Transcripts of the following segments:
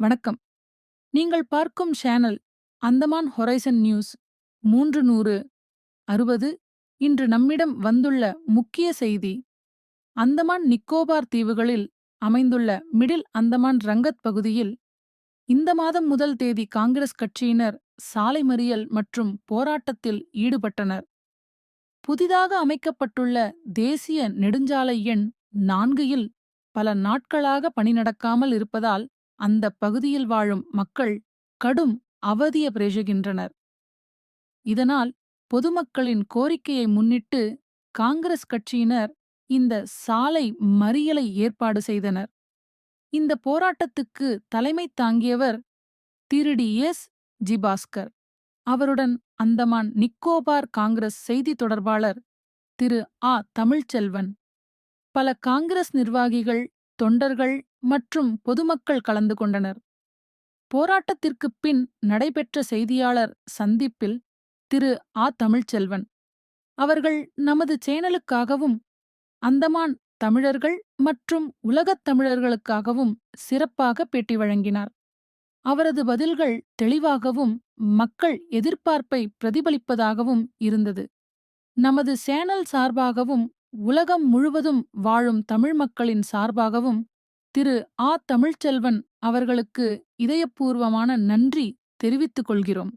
வணக்கம். நீங்கள் பார்க்கும் சேனல் அந்தமான் ஹொரைசன் நியூஸ் மூன்று நூறு அறுபது. இன்று நம்மிடம் வந்துள்ள முக்கிய செய்தி அந்தமான் நிக்கோபார் தீவுகளில் அமைந்துள்ள மிடில் அந்தமான் ரங்கத் பகுதியில் இந்த மாதம் முதல் தேதி காங்கிரஸ் கட்சியினர் சாலை மறியல் மற்றும் போராட்டத்தில் ஈடுபட்டனர். புதிதாக அமைக்கப்பட்டுள்ள தேசிய நெடுஞ்சாலை எண் நான்கில் பல நாட்களாக பணி நடக்காமல் இருப்பதால் அந்த பகுதியில் வாழும் மக்கள் கடும் அவதிய பிரேசுகின்றனர் இதனால் பொதுமக்களின் கோரிக்கையை முன்னிட்டு காங்கிரஸ் கட்சியினர் இந்த சாலை மறியலை ஏற்பாடு செய்தனர். இந்த போராட்டத்துக்கு தலைமை தாங்கியவர் திரு டி எஸ். ஜிபாஸ்கர். அவருடன் அந்தமான் நிக்கோபார் காங்கிரஸ் செய்தி தொடர்பாளர் திரு. ஆ. தமிழ்ச்செல்வன். பல காங்கிரஸ் நிர்வாகிகள் தொண்டர்கள் மற்றும் பொதுமக்கள் கலந்து கொண்டனர். போராட்டத்திற்குப் பின் நடைபெற்ற செய்தியாளர் சந்திப்பில் திரு. ஆ. தமிழ்ச்செல்வன் அவர்கள் நமது சேனலுக்காகவும் அந்தமான் தமிழர்கள் மற்றும் உலகத் தமிழர்களுக்காகவும் சிறப்பாக பேட்டி வழங்கினார். அவரது பதில்கள் தெளிவாகவும் மக்கள் எதிர்பார்ப்பை பிரதிபலிப்பதாகவும் இருந்தது. நமது சேனல் சார்பாகவும் உலகம் முழுவதும் வாழும் தமிழ் மக்களின் சார்பாகவும் திரு. ஆ. தமிழ்ச்செல்வன் அவர்களுக்கு இதயபூர்வமான நன்றி தெரிவித்துக் கொள்கிறோம்.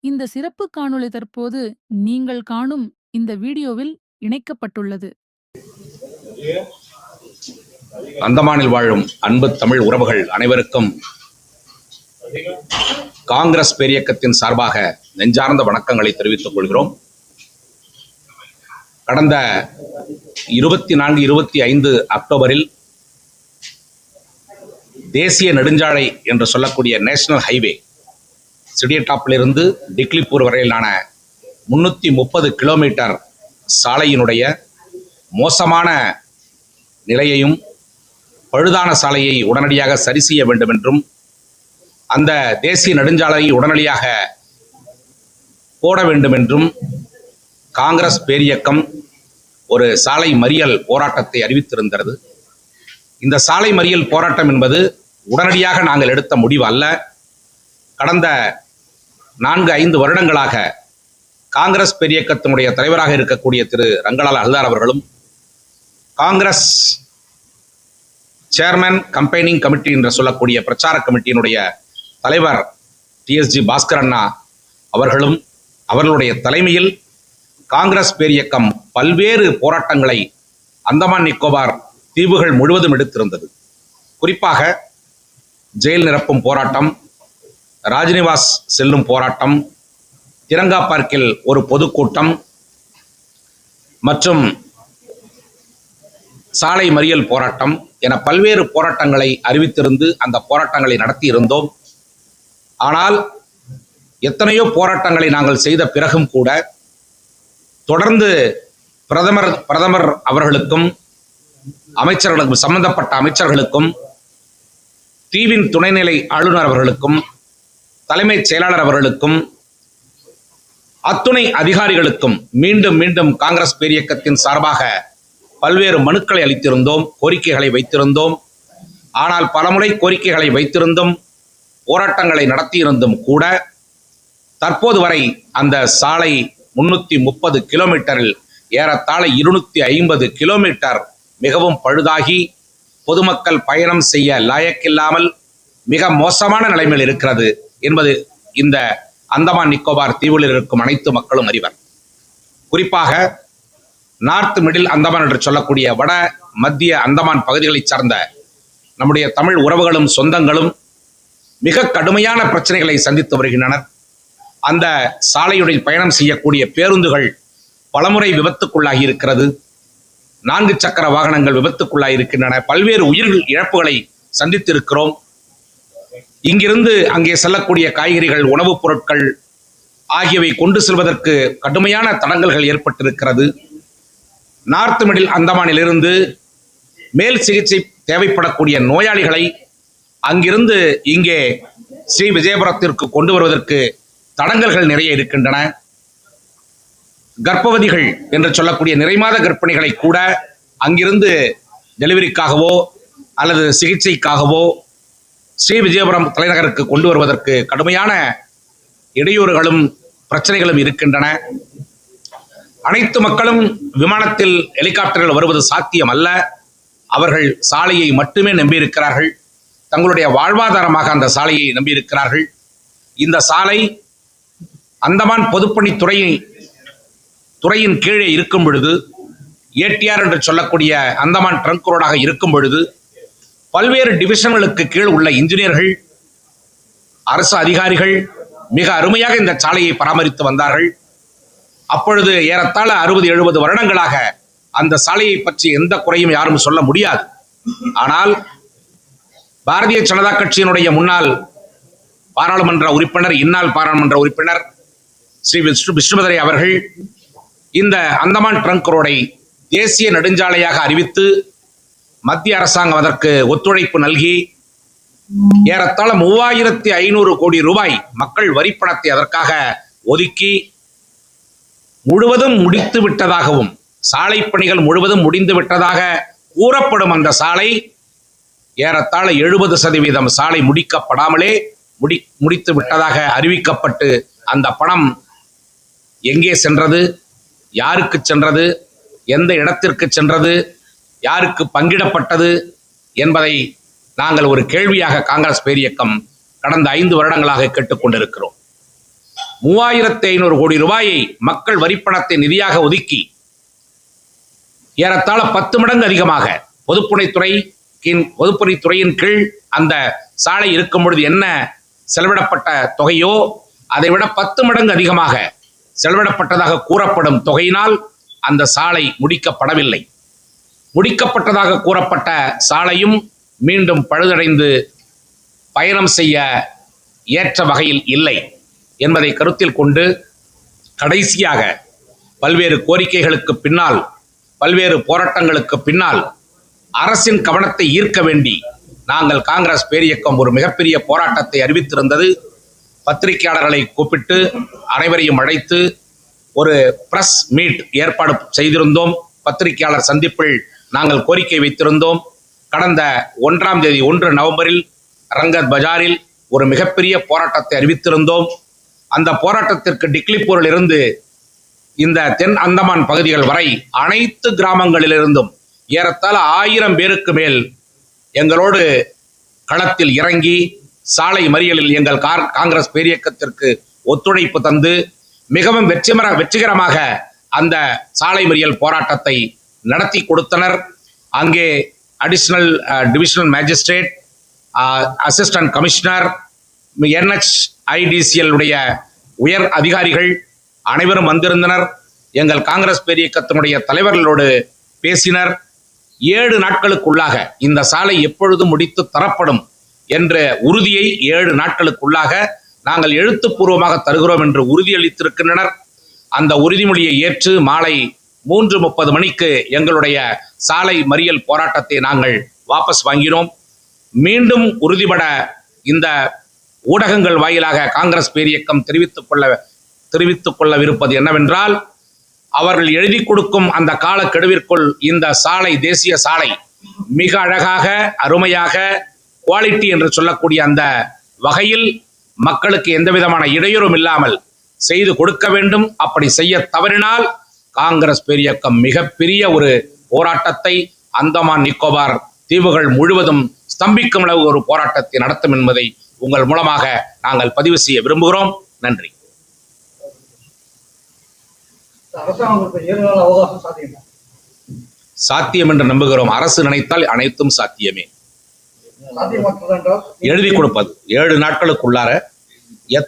இந்த சிறப்பு காணொளி தற்போது நீங்கள் காணும் இந்த வீடியோவில் இணைக்கப்பட்டுள்ளது. அந்தமானில் வாழும் அன்பு தமிழ் உறவுகள் அனைவருக்கும் காங்கிரஸ் பேரியக்கத்தின் சார்பாக நெஞ்சார்ந்த வணக்கங்களை தெரிவித்துக் கொள்கிறோம். கடந்த இருபத்தி நான்கு இருபத்தி ஐந்து அக்டோபரில் தேசிய நெடுஞ்சாலை என்று சொல்லக்கூடிய நேஷனல் ஹைவே சிடியட்டாப்பிலிருந்து டிக்லிப்பூர் வரையிலான முன்னூற்றி முப்பது கிலோமீட்டர் சாலையினுடைய மோசமான நிலையையும் பழுதான சாலையை உடனடியாக சரி செய்ய வேண்டும் என்றும் அந்த தேசிய நெடுஞ்சாலையை உடனடியாக போட வேண்டும் என்றும் காங்கிரஸ் பேரியக்கம் ஒரு சாலை மறியல் போராட்டத்தை அறிவித்திருந்தது. இந்த சாலை மறியல் போராட்டம் என்பது உடனடியாக நாங்கள் எடுத்த முடிவு அல்ல. கடந்த நான்கு ஐந்து வருடங்களாக காங்கிரஸ் பேரியக்கத்தினுடைய தலைவராக இருக்கக்கூடிய திரு ரங்கலால் அல்தார் அவர்களும் காங்கிரஸ் சேர்மன் கம்பெனிங் கமிட்டி என்று சொல்லக்கூடிய பிரச்சார கமிட்டியினுடைய தலைவர் டிஎஸ்ஜி பாஸ்கர் அண்ணா அவர்களும் அவர்களுடைய தலைமையில் காங்கிரஸ் பேரியக்கம் பல்வேறு போராட்டங்களை அந்தமான் நிக்கோபார் தீவுகள் முழுவதும் எடுத்திருந்தது. குறிப்பாக ஜெயில் நிரப்பும் போராட்டம் ராஜ்நிவாஸ் செல்லும் போராட்டம் திரங்கா பார்க்கில் ஒரு பொதுக்கூட்டம் மற்றும் சாலை மறியல் போராட்டம் என பல்வேறு போராட்டங்களை அறிவித்திருந்து அந்த போராட்டங்களை நடத்தி இருந்தோம் ஆனால் எத்தனையோ போராட்டங்களை நாங்கள் செய்த பிறகும் கூட தொடர்ந்து பிரதமர் பிரதமர் அவர்களுக்கும் அமைச்சர்களுக்கும் சம்பந்தப்பட்ட அமைச்சர்களுக்கும் தீவின் துணைநிலை ஆளுநர் அவர்களுக்கும் தலைமைச் செயலாளர் அவர்களுக்கும் அத்துணை அதிகாரிகளுக்கும் மீண்டும் மீண்டும் காங்கிரஸ் பேரியக்கத்தின் சார்பாக பல்வேறு மனுக்களை அளித்திருந்தோம் கோரிக்கைகளை வைத்திருந்தோம். ஆனால் பலமுறை கோரிக்கைகளை வைத்திருந்தும் போராட்டங்களை நடத்தியிருந்தும் கூட தற்போது வரை அந்த சாலை முன்னூத்தி முப்பது கிலோமீட்டரில் ஏறத்தாழ இருநூத்தி ஐம்பது கிலோமீட்டர் மிகவும் பழுதாகி பொதுமக்கள் பயணம் செய்ய லாயக்கில்லாமல் மிக மோசமான நிலைமையில் இருக்கிறது என்பது இந்த அந்தமான் நிக்கோபார் தீவில் இருக்கும் அனைத்து மக்களும் அறிவர். குறிப்பாக நார்த் மிடில் அந்தமான் என்று சொல்லக்கூடிய வட மத்திய அந்தமான் பகுதிகளைச் சார்ந்த நம்முடைய தமிழ் உறவுகளும் சொந்தங்களும் மிக கடுமையான பிரச்சனைகளை சந்தித்து வருகின்றனர். அந்த சாலையுடைய பயணம் செய்யக்கூடிய பேருந்துகள் பலமுறை விபத்துக்குள்ளாகி இருக்கிறது. நான்கு சக்கர வாகனங்கள் விபத்துக்குள்ளாகி இருக்கின்றன. பல்வேறு உயிர் இழப்புகளை சந்தித்திருக்கிறோம். இங்கிருந்து அங்கே செல்லக்கூடிய காய்கறிகள் உணவுப் பொருட்கள் ஆகியவை கொண்டு செல்வதற்கு கடுமையான தடங்கல்கள் ஏற்பட்டிருக்கிறது. நார்த் மிடில் அந்தமானிலிருந்து மேல் சிகிச்சை தேவைப்படக்கூடிய நோயாளிகளை அங்கிருந்து இங்கே ஸ்ரீ விஜயபுரத்திற்கு கொண்டு வருவதற்கு தடங்கல்கள் நிறைய இருக்கின்றன. கர்ப்பவதிகள் என்று சொல்லக்கூடிய நிறைமாத கர்ப்பிணிகளை கூட அங்கிருந்து டெலிவரிக்காகவோ அல்லது சிகிச்சைக்காகவோ ஸ்ரீ விஜயபுரம் தலைநகருக்கு கொண்டு வருவதற்கு கடுமையான இடையூறுகளும் பிரச்சனைகளும் இருக்கின்றன. அனைத்து மக்களும் விமானத்தில் ஹெலிகாப்டரில் வருவது சாத்தியம் அல்ல அவர்கள் சாலையை மட்டுமே நம்பியிருக்கிறார்கள். தங்களுடைய வாழ்வாதாரமாக அந்த சாலையை நம்பியிருக்கிறார்கள். இந்த சாலை அந்தமான் பொதுப்பணித்துறையை துறையின் கீழே இருக்கும் பொழுது ஏடிஆர் என்று சொல்லக்கூடிய அந்தமான் ட்ரங்க் ரோடாக இருக்கும் பொழுது பல்வேறு டிவிஷன்களுக்கு கீழ் உள்ள இன்ஜினியர்கள் அரசு அதிகாரிகள் மிக அருமையாக இந்த சாலையை பராமரித்து வந்தார்கள். அப்பொழுது ஏறத்தாழ அறுபது எழுபது வருடங்களாக அந்த சாலையை பற்றி எந்த குறையும் யாரும் சொல்ல முடியாது. ஆனால் பாரதிய ஜனதா கட்சியினுடைய முன்னாள் பாராளுமன்ற உறுப்பினர் இந்நாள் பாராளுமன்ற உறுப்பினர் ஸ்ரீ விஷ்ணு விஷ்ணுபதரை அவர்கள் இந்த அந்தமான் ட்ரங்க் ரோடை தேசிய நெடுஞ்சாலையாக அறிவித்து மத்திய அரசாங்கம் அதற்கு ஒத்துழைப்பு நல்கி ஏறத்தாழ மூவாயிரத்தி ஐநூறு கோடி ரூபாய் மக்கள் வரிப்பணத்தை அதற்காக ஒதுக்கி முழுவதும் முடித்து விட்டதாகவும் சாலை பணிகள் முழுவதும் முடிந்து விட்டதாக கூறப்படும் அந்த சாலை ஏறத்தாழ எழுபது சதவீதம் சாலை முடிக்கப்படாமலே முடி முடித்து விட்டதாக அறிவிக்கப்பட்டு அந்த பணம் எங்கே சென்றது யாருக்கு சென்றது எந்த இடத்திற்கு சென்றது யாருக்கு பங்கிடப்பட்டது என்பதை நாங்கள் ஒரு கேள்வியாக காங்கிரஸ் பேரியக்கம் கடந்த ஐந்து வருடங்களாக கேட்டுக்கொண்டிருக்கிறோம் மூவாயிரத்தி ஐநூறு கோடி ரூபாயை மக்கள் வரிப்பணத்தை நிதியாக ஒதுக்கி ஏறத்தாழ பத்து மடங்கு அதிகமாக பொதுப்பணித்துறை பொதுப்பணித்துறையின் கீழ் அந்த சாலை இருக்கும் பொழுது என்ன செலவிடப்பட்ட தொகையோ அதை விட பத்து மடங்கு அதிகமாக செலவிடப்பட்டதாக கூறப்படும் தொகையினால் அந்த சாலை முடிக்கப்படவில்லை. முடிக்கப்பட்டதாக கூறப்பட்ட சாலையும் மீண்டும் பழுதடைந்து பயணம் செய்ய ஏற்ற வகையில் இல்லை என்பதை கருத்தில் கொண்டு கடைசியாக பல்வேறு கோரிக்கைகளுக்கு பின்னால் பல்வேறு போராட்டங்களுக்கு பின்னால் அரசின் கவனத்தை ஈர்க்க வேண்டி நாங்கள் காங்கிரஸ் பேரியக்கம் ஒரு மிகப்பெரிய போராட்டத்தை அறிவித்திருந்தது. பத்திரிகையாளர்களை கூப்பிட்டு அனைவரையும் அழைத்து ஒரு பிரஸ் மீட் ஏற்பாடு செய்திருந்தோம். பத்திரிகையாளர் சந்திப்பில் நாங்கள் கோரிக்கை வைத்திருந்தோம். கடந்த ஒன்றாம் தேதி ஒன்று நவம்பரில் ரங்கத் பஜாரில் ஒரு மிகப்பெரிய போராட்டத்தை அறிவித்திருந்தோம். அந்த போராட்டத்திற்கு டிக்லிப்பூரில் இருந்து இந்த தென் அந்தமான் பகுதிகள் வரை அனைத்து கிராமங்களிலிருந்தும் ஏறத்தாழ ஆயிரம் பேருக்கு மேல் எங்களோடு களத்தில் இறங்கி சாலை மறியலில் எங்கள் கார் காங்கிரஸ் பேரியக்கத்திற்கு ஒத்துழைப்பு தந்து மிகவும் வெற்றிமர வெற்றிகரமாக அந்த சாலை மறியல் போராட்டத்தை நடத்தி கொடுத்தனர். அங்கே additional divisional magistrate assistant commissioner NH உடைய உயர் அதிகாரிகள் அனைவரும் வந்திருந்தனர். எங்கள் காங்கிரஸ் பேரியக்கத்தினுடைய தலைவர்களோடு பேசினர். ஏழு நாட்களுக்குள்ளாக இந்த சாலை எப்பொழுது முடித்து தரப்படும் என்ற உறுதியை ஏழு நாட்களுக்குள்ளாக நாங்கள் எழுத்துப்பூர்வமாக தருகிறோம் என்று உறுதியளித்திருக்கின்றனர். அந்த உறுதிமொழியை ஏற்று மாலை மூன்று முப்பது மணிக்கு எங்களுடைய சாலை மறியல் போராட்டத்தை நாங்கள் வாபஸ் வாங்கினோம். மீண்டும் உறுதிபட இந்த ஊடகங்கள் வாயிலாக காங்கிரஸ் பேரியக்கம் தெரிவித்துக் கொள்ள தெரிவித்துக் கொள்ளவிருப்பது என்னவென்றால் அவர்கள் எழுதி கொடுக்கும் அந்த காலக்கெடுவிற்குள் இந்த சாலை தேசிய சாலை மிக அழகாக அருமையாக குவாலிட்டி என்று சொல்லக்கூடிய அந்த வகையில் மக்களுக்கு எந்த விதமான இடையூறும் இல்லாமல் செய்து கொடுக்க வேண்டும். அப்படி செய்ய தவறினால் காங்கிரஸ் பேரியக்கம் மிகப்பெரிய ஒரு போராட்டத்தை அந்தமான் நிக்கோபார் தீவுகள் முழுவதும் ஸ்தம்பிக்கும் அளவு ஒரு போராட்டத்தை நடத்தும் என்பதை உங்கள் மூலமாக நாங்கள் பதிவு செய்ய விரும்புகிறோம். நன்றி. சாத்தியமா என்று நம்புகிறோம். அரசு நினைத்தால் அனைத்தும் சாத்தியமே. எழுதி கொடுப்பது. ஏழு நாட்களுக்குள்ளார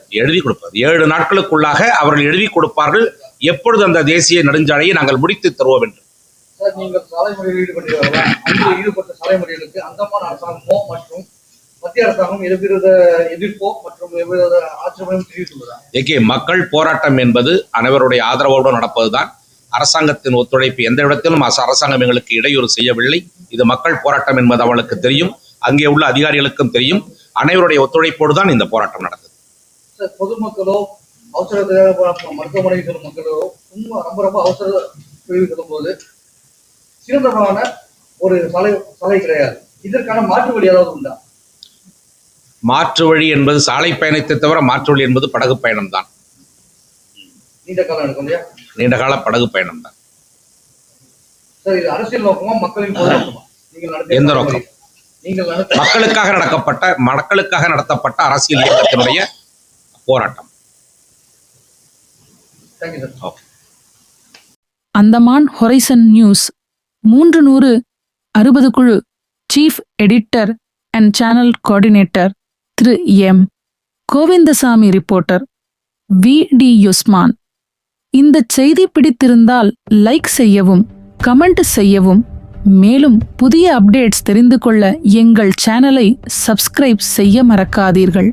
எழுதி கொடுப்பது. ஏழு நாட்களுக்குள்ளாக அவர்கள் எழுதி கொடுப்பார்கள். எப்பொழுது அந்த தேசிய நெடுஞ்சாலையை நாங்கள் முடித்து தருவோம் என்று. சார் நீங்கள் சாலை மறியலில் ஈடுபட்டீர்களா அங்கு ஈடுபட்ட சாலை மறியலுக்கு அந்தமான் அரசாங்கமோ மற்றும் மத்திய அரசாங்கம் எவ்வித எதிர்ப்போ மற்றும் எவ்வித ஆட்சேபனையும் தெரிவித்துள்ளதா? ஏகே மக்கள் போராட்டம் என்பது அனைவருடைய ஆதரவோடு நடப்பதுதான். அரசாங்கத்தின் ஒத்துழைப்பு எந்த இடத்திலும் அரச- அரசாங்கம் எங்களுக்கு இடையூறு செய்யவில்லை. இது மக்கள் போராட்டம் என்பது அவளுக்கு தெரியும். அங்கே உள்ள அதிகாரிகளுக்கும் தெரியும். அனைவருடைய ஒத்துழைப்போடு தான் இந்த போராட்டம் நடந்தது. பொதுமக்களோ அவசர தேவை மருத்துவமனைக்கு செல்லும் மக்களோ ரொம்ப ரொம்ப ரொம்ப அவசர செல்லும் போது சிறந்தமான ஒரு சாலை சாலை கிடையாது. இதற்கான மாற்று வழி ஏதாவது உண்டா? மாற்று வழி என்பது சாலை பயணத்தை தவிர மாற்று வழி என்பது படகு பயணம்தான். நீண்ட காலம் எடுக்கும் இல்லையா? நீண்ட கால படகு பயணம்தான். சார் இது அரசியல் நோக்கமா மக்களின் எந்த நோக்கம்? மக்களுக்காக நடக்கப்பட்ட மக்களுக்காக நடத்தப்பட்ட அரசியல் இயக்கத்தினுடைய போராட்டம். அந்தமான் ஹொரைசன் நியூஸ் மூன்று நூறு அறுபது குழு chief editor and channel coordinator Thiru M. Govindasamy reporter V. D. Usman. இந்த செய்தி பிடித்திருந்தால் லைக் செய்யவும் கமெண்ட் செய்யவும் மேலும் புதிய அப்டேட்ஸ் தெரிந்து கொள்ள எங்கள் சேனலை சப்ஸ்கிரைப் செய்ய மறக்காதீர்கள்.